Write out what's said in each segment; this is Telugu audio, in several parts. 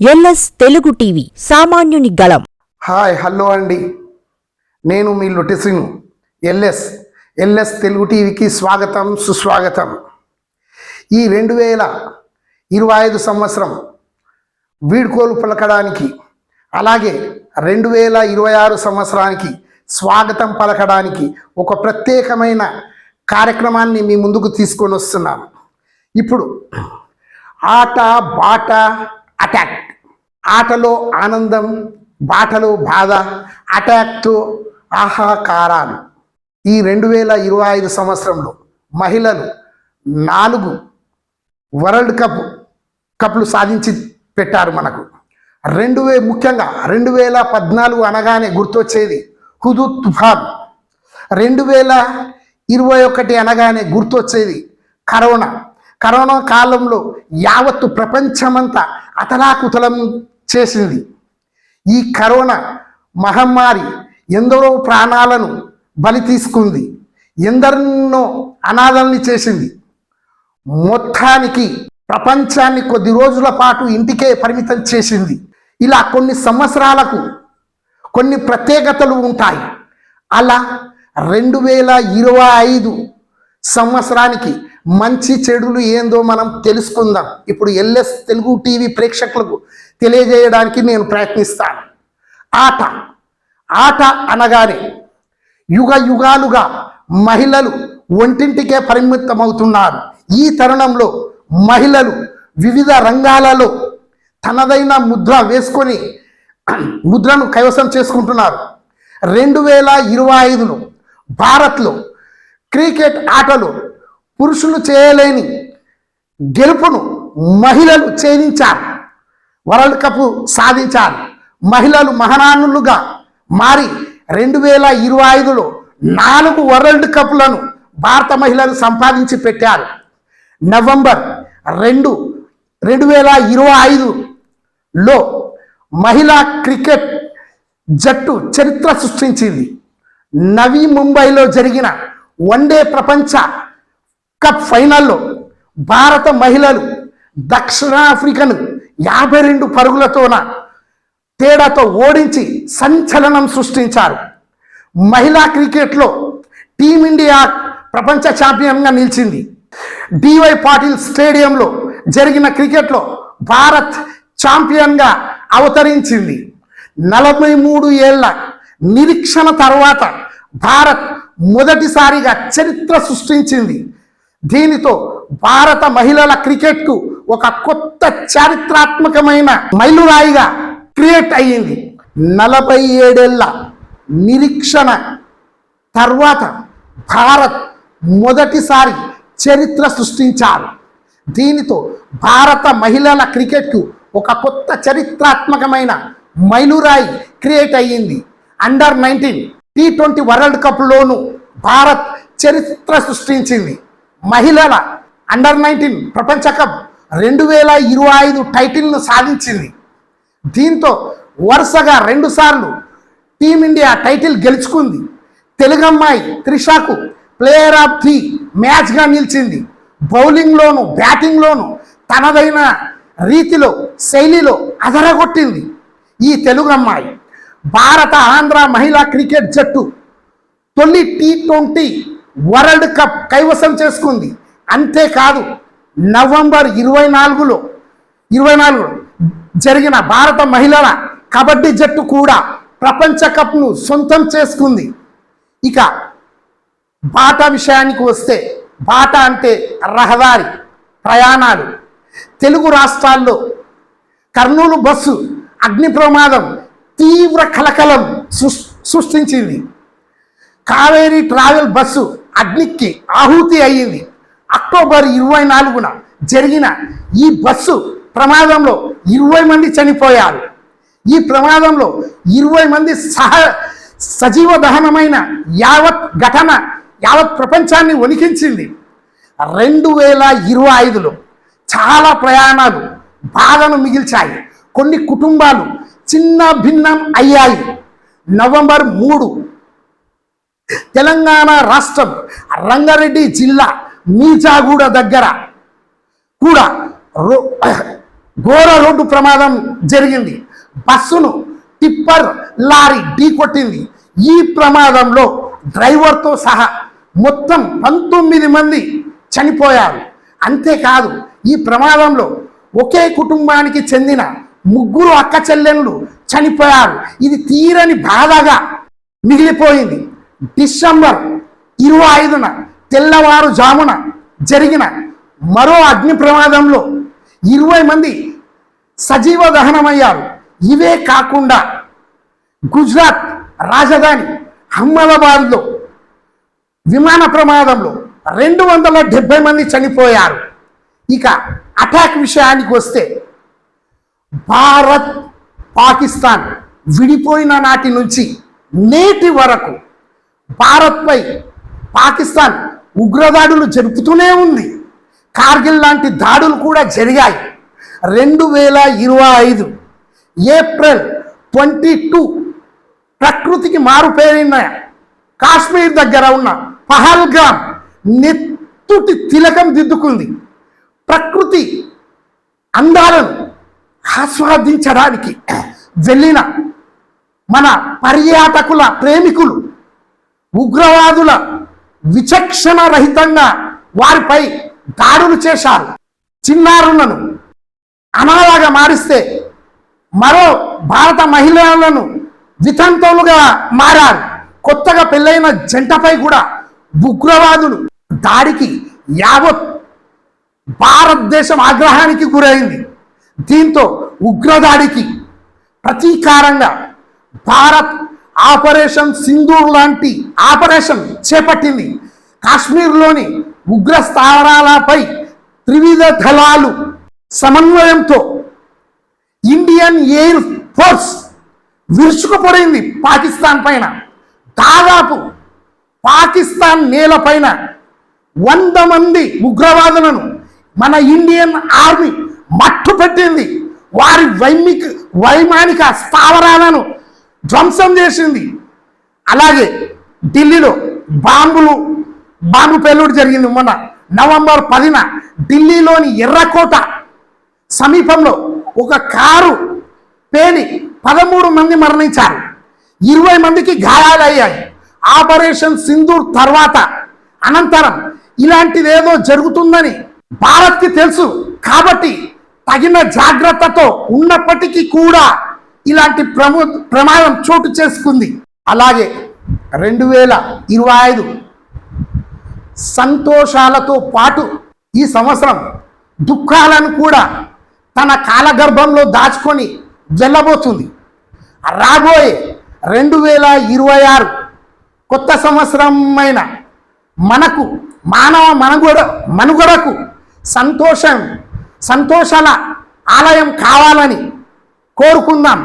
ఎల్ఎస్ తెలుగు టీవీ సామాన్యుని గళం. హాయ్ హలో అండి. నేను మీ లొటిసిను. ఎల్ఎస్ ఎల్ఎస్ తెలుగు టీవీకి స్వాగతం సుస్వాగతం. ఈ రెండు వేల ఇరవై ఐదు సంవత్సరం వీడ్కోలు పలకడానికి అలాగే రెండు వేల ఇరవై ఆరు సంవత్సరానికి స్వాగతం పలకడానికి ఒక ప్రత్యేకమైన కార్యక్రమాన్ని మీ ముందుకు తీసుకొని వస్తున్నాను. ఇప్పుడు ఆట బాట అటాక్. ఆటలో ఆనందం బాటలో బాధ అటాక్తో ఆహాకారాలు. ఈ రెండు వేల ఇరవై ఐదు సంవత్సరంలో మహిళలు నాలుగు వరల్డ్ కప్ కప్లు సాధించి పెట్టారు మనకు. రెండు వే ముఖ్యంగా రెండు వేల పద్నాలుగు అనగానే గుర్తొచ్చేది హుదు తుఫాన్. రెండు వేల ఇరవై ఒకటి అనగానే గుర్తొచ్చేది కరోనా. కరోనా కాలంలో యావత్తు ప్రపంచమంతా అతలాకుతలం చేసింది ఈ కరోనా మహమ్మారి ఎందరో ప్రాణాలను బలి తీసుకుంది. ఎందరినో అనాథల్ని చేసింది. మొత్తానికి ప్రపంచాన్ని కొద్ది రోజుల పాటు ఇంటికే పరిమితం చేసింది. ఇలా కొన్ని సంవత్సరాలకు కొన్ని ప్రత్యేకతలు ఉంటాయి. అలా రెండు వేల ఇరవై ఐదు సంవత్సరానికి మంచి చెడులు ఏందో మనం తెలుసుకుందాం. ఇప్పుడు ఎల్ఎస్ తెలుగు టీవీ ప్రేక్షకులకు తెలియజేయడానికి నేను ప్రయత్నిస్తాను. ఆట. ఆట అనగానే యుగ యుగాలుగా మహిళలు ఒంటింటికే పరిమితమవుతున్నారు. ఈ తరుణంలో మహిళలు వివిధ రంగాలలో తనదైన ముద్ర వేసుకొని ముద్రను కైవసం చేసుకుంటున్నారు. రెండు వేల ఇరవై ఐదులో భారత్లో క్రికెట్ ఆటలు పురుషులు చేయలేని గెలుపును మహిళలు ఛేదించారు. వరల్డ్ కప్ సాధించారు. మహిళలు మహనానులుగా మారి రెండు వేల ఇరవై ఐదులో నాలుగు వరల్డ్ కప్లను భారత మహిళలు సంపాదించి పెట్టారు. నవంబర్ రెండు రెండు వేల ఇరవై ఐదులో మహిళా క్రికెట్ జట్టు చరిత్ర సృష్టించింది. నవీ ముంబైలో జరిగిన వన్డే ప్రపంచ కప్ ఫైనల్లో భారత మహిళలు దక్షిణాఫ్రికాను యాభై రెండు పరుగులతోన తేడాతో ఓడించి సంచలనం సృష్టించారు. మహిళా క్రికెట్లో టీమిండియా ప్రపంచ ఛాంపియన్గా నిలిచింది. డివై పాటిల్ స్టేడియంలో జరిగిన క్రికెట్లో భారత్ ఛాంపియన్గా అవతరించింది. నలభై మూడు ఏళ్ళ నిరీక్షణ తర్వాత భారత్ మొదటిసారిగా చరిత్ర సృష్టించింది. దీనితో భారత మహిళల క్రికెట్కు ఒక కొత్త చారిత్రాత్మకమైన మైలురాయిగా క్రియేట్ అయ్యింది. నలభై ఏడేళ్ళ నిరీక్షణ తర్వాత భారత్ మొదటిసారి చరిత్ర సృష్టించారు. దీనితో భారత మహిళల క్రికెట్కు ఒక కొత్త చరిత్రాత్మకమైన మైలురాయి క్రియేట్ అయ్యింది. Under nineteen T twenty world కప్లోనూ Bharat చరిత్ర సృష్టించింది. మహిళల అండర్ నైన్టీన్ ప్రపంచ కప్ రెండు వేల ఇరవై ఐదు టైటిల్ను సాధించింది. దీంతో వరుసగా రెండుసార్లు టీమిండియా టైటిల్ గెలుచుకుంది. తెలుగమ్మాయి త్రిషాకు ప్లేయర్ ఆఫ్ ది మ్యాచ్గా నిలిచింది. బౌలింగ్లోను బ్యాటింగ్లోను తనదైన రీతిలో శైలిలో అదరగొట్టింది. ఈ తెలుగు అమ్మాయి భారత ఆంధ్ర మహిళా క్రికెట్ జట్టు తొలి టీ ట్వంటీ వరల్డ్ కప్ కైవసం చేసుకుంది. అంతేకాదు నవంబర్ ఇరవై నాలుగులో ఇరవై నాలుగులో జరిగిన భారత మహిళల కబడ్డీ జట్టు కూడా ప్రపంచ కప్ను సొంతం చేసుకుంది. ఇక బాట విషయానికి వస్తే బాట అంటే రహదారి ప్రయాణాలు. తెలుగు రాష్ట్రాల్లో కర్నూలు బస్సు అగ్ని ప్రమాదం తీవ్ర కలకలం సృష్టించింది. కావేరీ ట్రావెల్ బస్సు అగ్నికి ఆహుతి అయ్యింది. అక్టోబర్ ఇరవై నాలుగున జరిగిన ఈ బస్సు ప్రమాదంలో ఇరవై మంది చనిపోయారు. ఈ ప్రమాదంలో ఇరవై మంది సహ సజీవ దహనమైన యావత్ ఘటన యావత్ ప్రపంచాన్ని వణికించింది. రెండు వేల ఇరవై ఐదులో చాలా ప్రయాణాలు బాధను మిగిల్చాయి. కొన్ని కుటుంబాలు చిన్న భిన్నం అయ్యాయి. నవంబర్ మూడు తెలంగాణ రాష్ట్రం రంగారెడ్డి జిల్లా మీచాగూడ దగ్గర కూడా రో ఘోర రోడ్డు ప్రమాదం జరిగింది. బస్సును టిప్పర్ లారీ ఢీకొట్టింది ఈ ప్రమాదంలో డ్రైవర్తో సహా మొత్తం పంతొమ్మిది మంది చనిపోయారు. అంతేకాదు ఈ ప్రమాదంలో ఒకే కుటుంబానికి చెందిన ముగ్గురు అక్క చెల్లెళ్ళు చనిపోయారు. ఇది తీరని బాధగా మిగిలిపోయింది. డిసెంబర్ ఇరవై ఐదున తెల్లవారుజామున జరిగిన మరో అగ్ని ప్రమాదంలో ఇరవై మంది సజీవ దహనమయ్యారు. ఇవే కాకుండా గుజరాత్ రాజధాని అహ్మదాబాద్లో విమాన ప్రమాదంలో రెండు వందల డెబ్బై మంది చనిపోయారు. ఇక అటాక్ విషయానికి వస్తే భారత్ పాకిస్తాన్ విడిపోయిన నాటి నుంచి నేటి వరకు భారత్పై పాకిస్తాన్ ఉగ్రదాడులు జరుపుతూనే ఉంది. కార్గిల్ లాంటి దాడులు కూడా జరిగాయి. రెండు వేల ఇరవై ఐదు ఏప్రిల్ ట్వంటీ టూ ప్రకృతికి మారుపేరిన కాశ్మీర్ దగ్గర ఉన్న పహల్గామ్ నెత్తుటి తిలకం దిద్దుకుంది. ప్రకృతి అందాలను ఆస్వాదించడానికి వెళ్ళిన మన పర్యాటకుల ప్రేమికులు ఉగ్రవాదుల విచక్షణ రహితంగా వారిపై దాడులు చేశారు. చిన్నారులను అనాథగా మారిస్తే మరో భారత మహిళలను వితంతులుగా మారారు. కొత్తగా పెళ్ళైన జంటపై కూడా ఉగ్రవాదులు దాడికి యావత్ భారతదేశం ఆగ్రహానికి గురైంది. దీంతో ఉగ్రదాడికి ప్రతీకారంగా భారత్ ఆపరేషన్ సింధూర్ లాంటి ఆపరేషన్ చేపట్టింది. కాశ్మీర్లోని ఉగ్ర స్థావరాలపై త్రివిధ దళాలు సమన్వయంతో ఇండియన్ ఎయిర్ ఫోర్స్ విరుచుకుపడింది పాకిస్తాన్ పైన. దాదాపు పాకిస్తాన్ నేలపైన వంద మంది ఉగ్రవాదులను మన ఇండియన్ ఆర్మీ మట్టు పెట్టింది. వారి వైమిక వైమానిక స్థావరాలను ధ్వంసం చేసింది. అలాగే ఢిల్లీలో బాంబులు బాంబు పేలుడు జరిగింది మొన్న నవంబర్ పదిన ఢిల్లీలోని ఎర్రకోట సమీపంలో ఒక కారు పేలి పదమూడు మంది మరణించారు. ఇరవై మందికి గాయాలయ్యాయి. ఆపరేషన్ సింధూర్ తర్వాత అనంతరం ఇలాంటిదేదో జరుగుతుందని భారత్కి తెలుసు కాబట్టి తగిన జాగ్రత్తతో ఉన్నప్పటికీ కూడా ఇలాంటి ప్రము ప్రమాదం చోటు చేసుకుంది. అలాగే రెండు వేల ఇరవై ఐదు సంతోషాలతో పాటు ఈ సంవత్సరం దుఃఖాలను కూడా తన కాలగర్భంలో దాచుకొని వెళ్ళబోతుంది. రాబోయే రెండు వేల ఇరవై ఆరు కొత్త సంవత్సరమైన మనకు మానవ మనుగడ మనుగడకు సంతోషం సంతోషాల ఆలయం కావాలని కోరుకుందాం.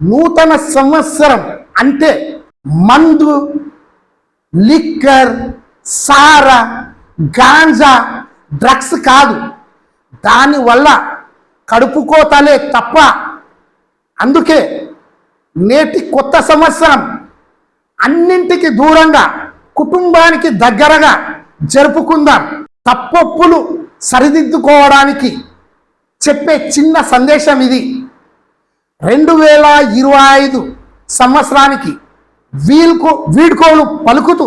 నూతన సంవత్సరం అంటే మందు లిక్కర్ సారా గాంజా డ్రగ్స్ కాదు. దానివల్ల కడుపుకోతలే తప్ప అందుకే నేటి కొత్త సంవత్సరం అన్నింటికి దూరంగా కుటుంబానికి దగ్గరగా జరుపుకుందాం. తప్పొప్పులు సరిదిద్దుకోవడానికి చెప్పే చిన్న సందేశం ఇది. రెండు వేల ఇరవై ఐదు సంవత్సరానికి వీల్కో వీడ్కోలు పలుకుతూ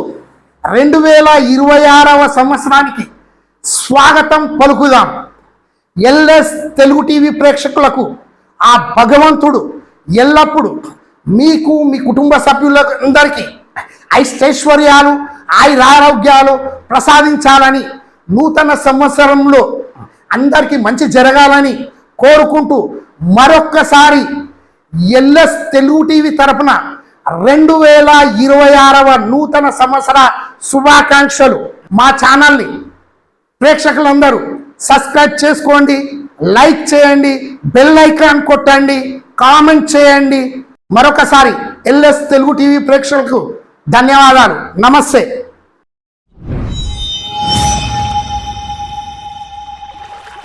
రెండు వేల ఇరవై ఆరవ సంవత్సరానికి స్వాగతం పలుకుదాం. ఎల్ఎస్ తెలుగు టీవీ ప్రేక్షకులకు ఆ భగవంతుడు ఎల్లప్పుడూ మీకు మీ కుటుంబ సభ్యులందరికీ ఐశ్వర్యాలు ఆయురారోగ్యాలు ప్రసాదించాలని నూతన సంవత్సరంలో అందరికీ మంచి జరగాలని కోరుకుంటూ మరొక్కసారి ఎల్ఎస్ తెలుగు టీవీ తరపున రెండు వేల ఇరవై ఆరవ నూతన సంవత్సర శుభాకాంక్షలు మా ఛానల్ని ప్రేక్షకులందరూ సబ్స్క్రైబ్ చేసుకోండి లైక్ చేయండి బెల్ ఐకాన్ కొట్టండి కామెంట్ చేయండి. మరొకసారి ఎల్ఎస్ తెలుగు టీవీ ప్రేక్షకులకు ధన్యవాదాలు. నమస్తే.